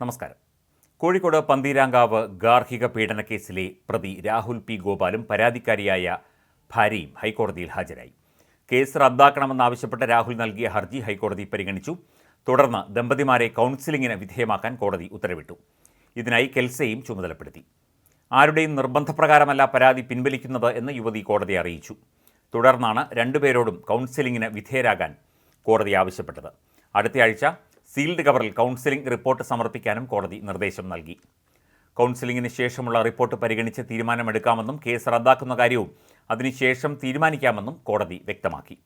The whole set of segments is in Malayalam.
നമസ്കാരം. കോഴിക്കോട് പന്തീരാങ്കാവ് ഗാർഹിക പീഡന കേസിലെ പ്രതി രാഹുൽ പി. ഗോപാലും പരാതിക്കാരിയായ ഭാര്യയും ഹൈക്കോടതിയിൽ ഹാജരായി. കേസ് റദ്ദാക്കണമെന്നാവശ്യപ്പെട്ട് രാഹുൽ നൽകിയ ഹർജി ഹൈക്കോടതി പരിഗണിച്ചു. തുടർന്ന് ദമ്പതിമാരെ കൗൺസിലിങ്ങിന് വിധേയമാക്കാൻ കോടതി ഉത്തരവിട്ടു. ഇതിനായി കെൽസയും ചുമതലപ്പെടുത്തി. ആരുടെയും നിർബന്ധപ്രകാരമല്ല പരാതി പിൻവലിക്കുന്നത് എന്ന് യുവതി കോടതി അറിയിച്ചു. തുടർന്നാണ് രണ്ടുപേരോടും കൗൺസിലിംഗിന് വിധേയരാകാൻ കോടതി ആവശ്യപ്പെട്ടത്. അടുത്തയാഴ്ച സീൽഡ് കവറിൽ കൗൺസിലിംഗ് റിപ്പോർട്ട് സമർപ്പിക്കാനും കോടതി നിർദ്ദേശം നൽകി. കൗൺസിലിംഗിന് ശേഷമുള്ള റിപ്പോർട്ട് പരിഗണിച്ച് തീരുമാനമെടുക്കാമെന്നും കേസ് റദ്ദാക്കുന്ന കാര്യവും അതിനുശേഷം തീരുമാനിക്കാമെന്നും കോടതി വ്യക്തമാക്കി.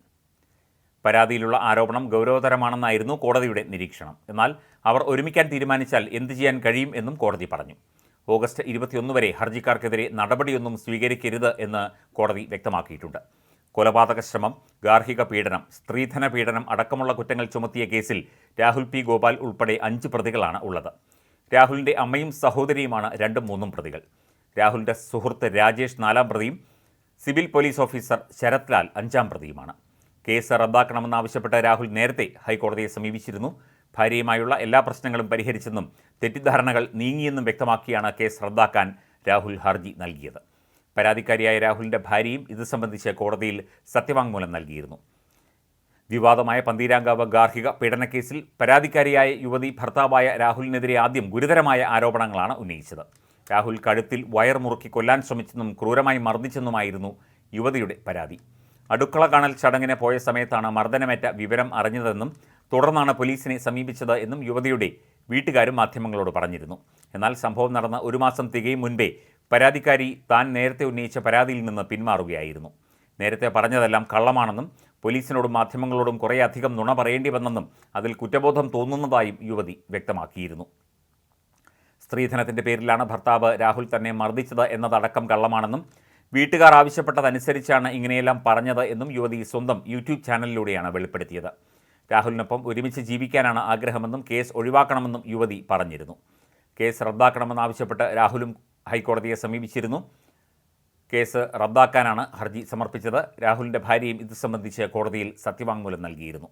പരാതിയിലുള്ള ആരോപണം ഗൗരവതരമാണെന്നായിരുന്നു കോടതിയുടെ നിരീക്ഷണം. എന്നാൽ അവർ ഒരുമിക്കാൻ തീരുമാനിച്ചാൽ എന്തു ചെയ്യാൻ കഴിയും എന്നും കോടതി പറഞ്ഞു. ഓഗസ്റ്റ് ഇരുപത്തിയൊന്ന് വരെ ഹർജിക്കാർക്കെതിരെ നടപടിയൊന്നും സ്വീകരിക്കരുത് എന്ന് കോടതി വ്യക്തമാക്കിയിട്ടുണ്ട്. കൊലപാതക ശ്രമം ഗാർഹിക പീഡനം സ്ത്രീധന പീഡനം അടക്കമുള്ള കുറ്റങ്ങൾ ചുമത്തിയ കേസിൽ രാഹുൽ പി. ഗോപാൽ ഉൾപ്പെടെ അഞ്ച് പ്രതികളാണ് ഉള്ളത്. രാഹുലിന്റെ അമ്മയും സഹോദരിയുമാണ് രണ്ടും മൂന്നും പ്രതികൾ. രാഹുലിന്റെ സുഹൃത്ത് രാജേഷ് നാലാം പ്രതിയും civil police officer Sarath Lal അഞ്ചാം പ്രതിയുമാണ്. കേസ് റദ്ദാക്കണമെന്നാവശ്യപ്പെട്ട് രാഹുൽ നേരത്തെ ഹൈക്കോടതിയെ സമീപിച്ചിരുന്നു. ഭാര്യയുമായുള്ള എല്ലാ പ്രശ്നങ്ങളും പരിഹരിച്ചെന്നും തെറ്റിദ്ധാരണകൾ നീങ്ങിയെന്നും വ്യക്തമാക്കിയാണ് കേസ് റദ്ദാക്കാൻ രാഹുൽ ഹർജി നൽകിയത്. പരാതിക്കാരിയായ രാഹുലിന്റെ ഭാര്യയും ഇത് സംബന്ധിച്ച് കോടതിയിൽ സത്യവാങ്മൂലം നൽകിയിരുന്നു. വിവാദമായ പന്തീരാങ്കാവ് ഗാർഹിക പീഡനക്കേസിൽ പരാതിക്കാരിയായ യുവതി ഭർത്താവായ രാഹുലിനെതിരെ ആദ്യം ഗുരുതരമായ ആരോപണങ്ങളാണ് ഉന്നയിച്ചത്. രാഹുൽ കഴുത്തിൽ വയർ മുറുക്കി കൊല്ലാൻ ശ്രമിച്ചെന്നും ക്രൂരമായി മർദ്ദിച്ചെന്നുമായിരുന്നു യുവതിയുടെ പരാതി. അടുക്കള കാണൽ ചടങ്ങിന് പോയ സമയത്താണ് മർദ്ദനമേറ്റ വിവരം അറിഞ്ഞതെന്നും തുടർന്നാണ് പോലീസിനെ സമീപിച്ചത് എന്നും യുവതിയുടെ വീട്ടുകാരും മാധ്യമങ്ങളോട് പറഞ്ഞിരുന്നു. എന്നാൽ സംഭവം നടന്ന ഒരു മാസം തികയും മുൻപേ പരാതിക്കാരി താൻ നേരത്തെ ഉന്നയിച്ച പരാതിയിൽ നിന്ന് പിന്മാറുകയായിരുന്നു. നേരത്തെ പറഞ്ഞതെല്ലാം കള്ളമാണെന്നും പോലീസിനോടും മാധ്യമങ്ങളോടും കുറേയധികം നുണ പറയേണ്ടി വന്നെന്നും അതിൽ കുറ്റബോധം തോന്നുന്നതായും യുവതി വ്യക്തമാക്കിയിരുന്നു. സ്ത്രീധനത്തിന്റെ പേരിലാണ് ഭർത്താവ് രാഹുൽ തന്നെ മർദ്ദിച്ചത് എന്നതടക്കം കള്ളമാണെന്നും വീട്ടുകാർ ആവശ്യപ്പെട്ടതനുസരിച്ചാണ് ഇങ്ങനെയെല്ലാം പറഞ്ഞത് എന്നും യുവതി സ്വന്തം യൂട്യൂബ് ചാനലിലൂടെയാണ് വെളിപ്പെടുത്തിയത്. രാഹുലിനൊപ്പം ഒരുമിച്ച് ജീവിക്കാനാണ് ആഗ്രഹമെന്നും കേസ് ഒഴിവാക്കണമെന്നും യുവതി പറഞ്ഞിരുന്നു. കേസ് റദ്ദാക്കണമെന്നാവശ്യപ്പെട്ട് രാഹുലും ഹൈക്കോടതിയെ സമീപിച്ചിരുന്നു. കേസ് റദ്ദാക്കാനാണ് ഹർജി സമർപ്പിച്ചത്. രാഹുലിന്റെ ഭാര്യയും ഇത് സംബന്ധിച്ച് കോടതിയിൽ സത്യവാങ്മൂലം നൽകിയിരുന്നു.